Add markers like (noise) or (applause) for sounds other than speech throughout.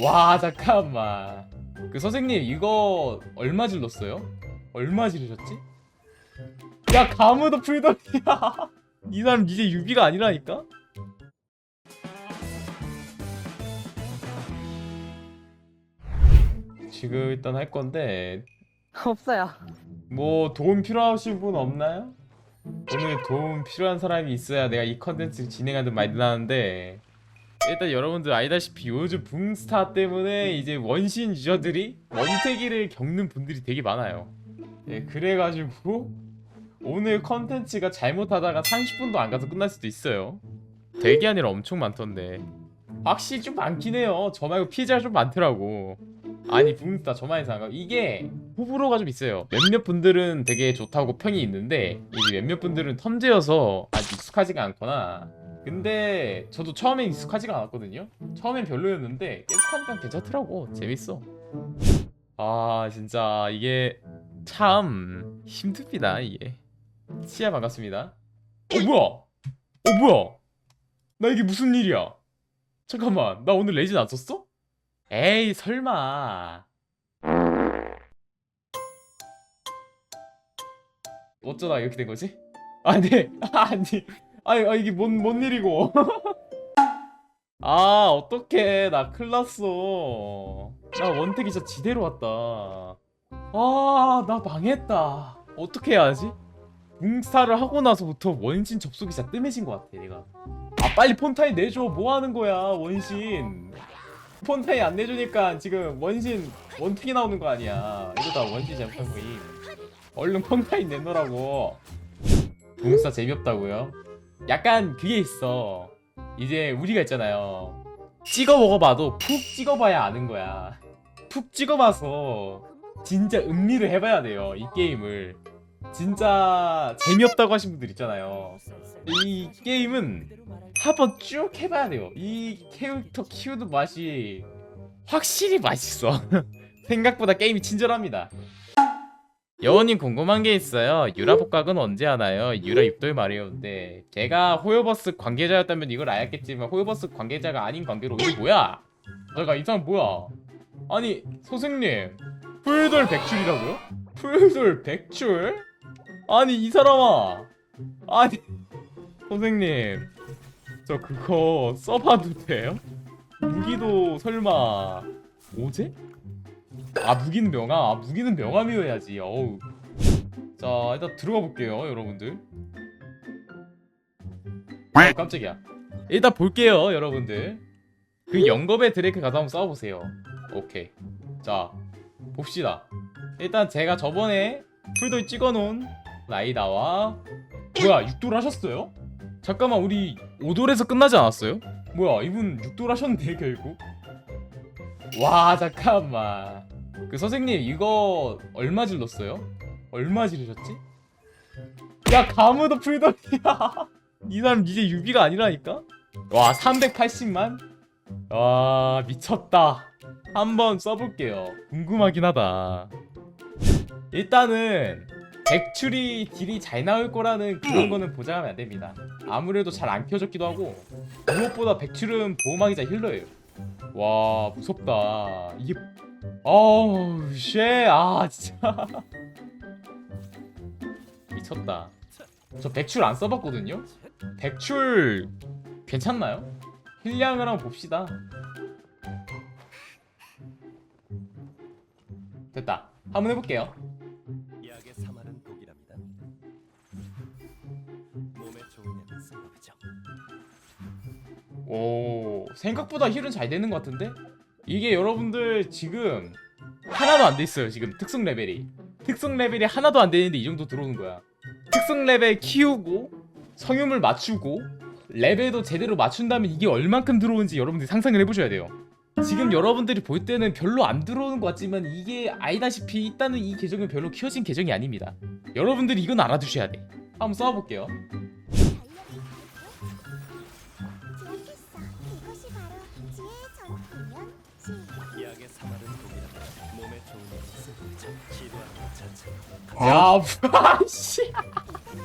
와 잠깐만 그 선생님 이거 얼마 질렀어요? 얼마 지르셨지? 야 가무도 풀더이야 (laughs) 이 사람 이제 유비가 아니라니까? 지금 일단 할 건데 없어요. 뭐 도움 필요하신 분 없나요? 오늘 도움 필요한 사람이 있어야 내가 이 컨텐츠 진행하는 말이 나는데 일단 여러분들 알다시피 요즘 붕스타 때문에 이제 원신 유저들이 멍태기를 겪는 분들이 되게 많아요. 예, 그래가지고 오늘 컨텐츠가 잘못하다가 30분도 안 가서 끝날 수도 있어요. 되게 아니라 엄청 많던데. 확실히 좀 많긴 해요. 저 말고 피해자가 좀 많더라고. 아니 붕스타 저만 이상한 거. 이게 호불호가 좀 있어요. 몇몇 분들은 되게 좋다고 평이 있는데 이제 몇몇 분들은 텀제여서 아직 익숙하지가 않거나 근데 저도 처음엔 익숙하지가 않았거든요. 처음엔 별로였는데 계속 하니까 괜찮더라고. 재밌어. 아 진짜 이게 참 힘듭니다 이게. 치아 반갑습니다. 어 뭐야? 어 뭐야? 나 이게 무슨 일이야? 잠깐만 나 오늘 레진 안 썼어? 에이 설마. 어쩌다 이렇게 된 거지? (laughs) 아니 아니 아니 아, 이게 뭔, 뭔 일이고. (laughs) 아 어떡해. 나 큰일 났어. 나 원택이 진짜 지대로 왔다. 아 나 망했다. 어떻게 해야 하지? 붕스타를 하고 나서부터 원신 접속이 진짜 뜸해진 것 같아 내가. 아 빨리 폰타인 내줘. 뭐 하는 거야 원신? 폰타인 안 내주니까 지금 원신 원택이 나오는 거 아니야. 이러다 원신 잘못한 거임. 얼른 폰타인 내놓으라고. 붕스타 재미없다고요? 약간 그게 있어. 이제 우리가 있잖아요. 찍어 먹어봐도 푹 찍어봐야 아는 거야. 푹 찍어봐서 진짜 음미를 해봐야 돼요 이 게임을. 진짜 재미없다고 하신 분들 있잖아요. 이 게임은 한번 쭉 해봐야 돼요. 이 캐릭터 키우는 맛이 확실히 맛있어. (laughs) 생각보다 게임이 친절합니다 여원님 궁금한 게 있어요. 유라 복각은 언제 하나요? 유라 육돌 말이었는데 제가 호요버스 관계자였다면 이걸 알았겠지만 호요버스 관계자가 아닌 관계로 이게 뭐야? 내가 이 사람 뭐야? 아니 선생님 풀돌 백출이라고요? 풀돌 백출? 아니 이 사람아 아니 선생님 저 그거 써봐도 돼요? 무기도 설마 오제? 아 무기는 명함? 아 무기는 명함이어야지. 어우. 자 일단 들어가 볼게요 여러분들. 어, 깜짝이야. 일단 볼게요 여러분들. 그 영겁의 드레이크 가서 한번 싸워보세요. 오케이. 자 봅시다. 일단 제가 저번에 풀도이 찍어놓은 라이다와 뭐야 6돌 하셨어요? 잠깐만 우리 5돌에서 끝나지 않았어요? 뭐야 이분 6돌 하셨네 (laughs) 결국 와 잠깐만 그 선생님 이거 얼마 질렀어요? 얼마 지르셨지? 야 가무도 풀더이야 (laughs) 이 사람 이제 유비가 아니라니까? 와 380만? 와 미쳤다 한번 써볼게요 궁금하긴 하다 일단은 백출이 딜이 잘 나올 거라는 그런 거는 보장하면 안 됩니다 아무래도 잘 안 켜졌기도 하고 무엇보다 백출은 보호막이자 힐러예요 와 무섭다. 이게 어우 쉣아 진짜. (laughs) 미쳤다. 저 백출 안 써봤거든요? 백출 괜찮나요? 힐량을 한번 봅시다. 됐다. 한번 해볼게요 오 생각보다 힐은 잘 되는 것 같은데? 이게 여러분들 지금 하나도 안 돼 있어요 지금 특성 레벨이. 특성 레벨이 하나도 안 되는데 이 정도 들어오는 거야. 특성 레벨 키우고 성유물 맞추고 레벨도 제대로 맞춘다면 이게 얼만큼 들어오는지 여러분들이 상상을 해보셔야 돼요. 지금 여러분들이 볼 때는 별로 안 들어오는 것 같지만 이게 알다시피 일단은 이 계정은 별로 키워진 계정이 아닙니다. 여러분들이 이건 알아두셔야 돼. 한번 써볼게요 야, 뭐야, 씨. 이따가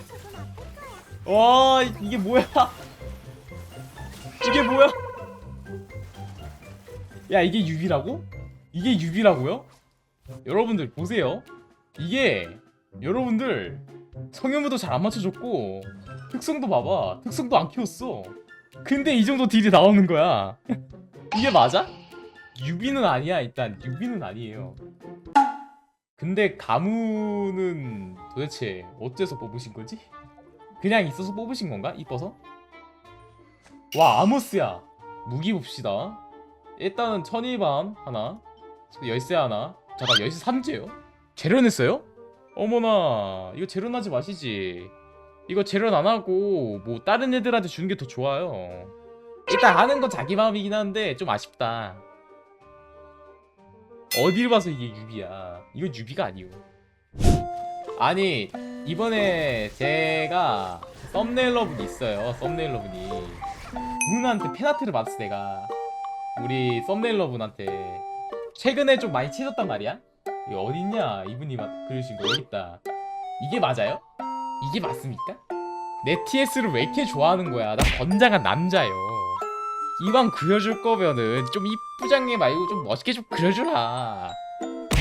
조금 아플 거야. 와, 이게 뭐야? 이게 뭐야? 야 이게 유비라고? 이게 유비라고요? 여러분들 보세요. 이게 여러분들 성형무도 잘 안 맞춰줬고 특성도 봐봐. 특성도 안 키웠어. 근데 이 정도 딜이 나오는 거야. (laughs) 이게 맞아? 유비는 아니야 일단 유비는 아니에요. 근데 가무는 도대체 어째서 뽑으신 거지? 그냥 있어서 뽑으신 건가? 이뻐서? 와 아모스야 무기 봅시다 일단은 천일밤 하나 열쇠 하나 잠깐 열쇠 3제요? 재련했어요? 어머나 이거 재련하지 마시지 이거 재련 안 하고 뭐 다른 애들한테 주는 게 더 좋아요 일단 하는 건 자기 마음이긴 한데 좀 아쉽다 어딜 봐서 이게 유비야? 이건 유비가 아니오. 아니 이번에 제가 썸네일 러분이 있어요 썸네일 러분이. 그분한테 페나트를 받았어 내가. 우리 썸네일 러분한테. 최근에 좀 많이 치졌단 말이야? 이게 어딨냐? 이분이 막 그러신 거 여기 있다. 이게 맞아요? 이게 맞습니까? 내 TS를 왜 이렇게 좋아하는 거야? 나 건장한 남자요 이왕 그려줄 거면은 좀 이쁘장해 말고 좀 멋있게 좀 그려주라.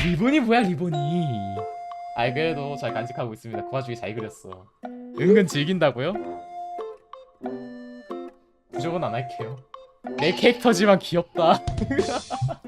리본이 뭐야 리본이? 아이 그래도 잘 간직하고 있습니다. 그 와중에 잘 그렸어. 은근 즐긴다고요? 부족은 안 할게요. 내 캐릭터지만 귀엽다 (laughs)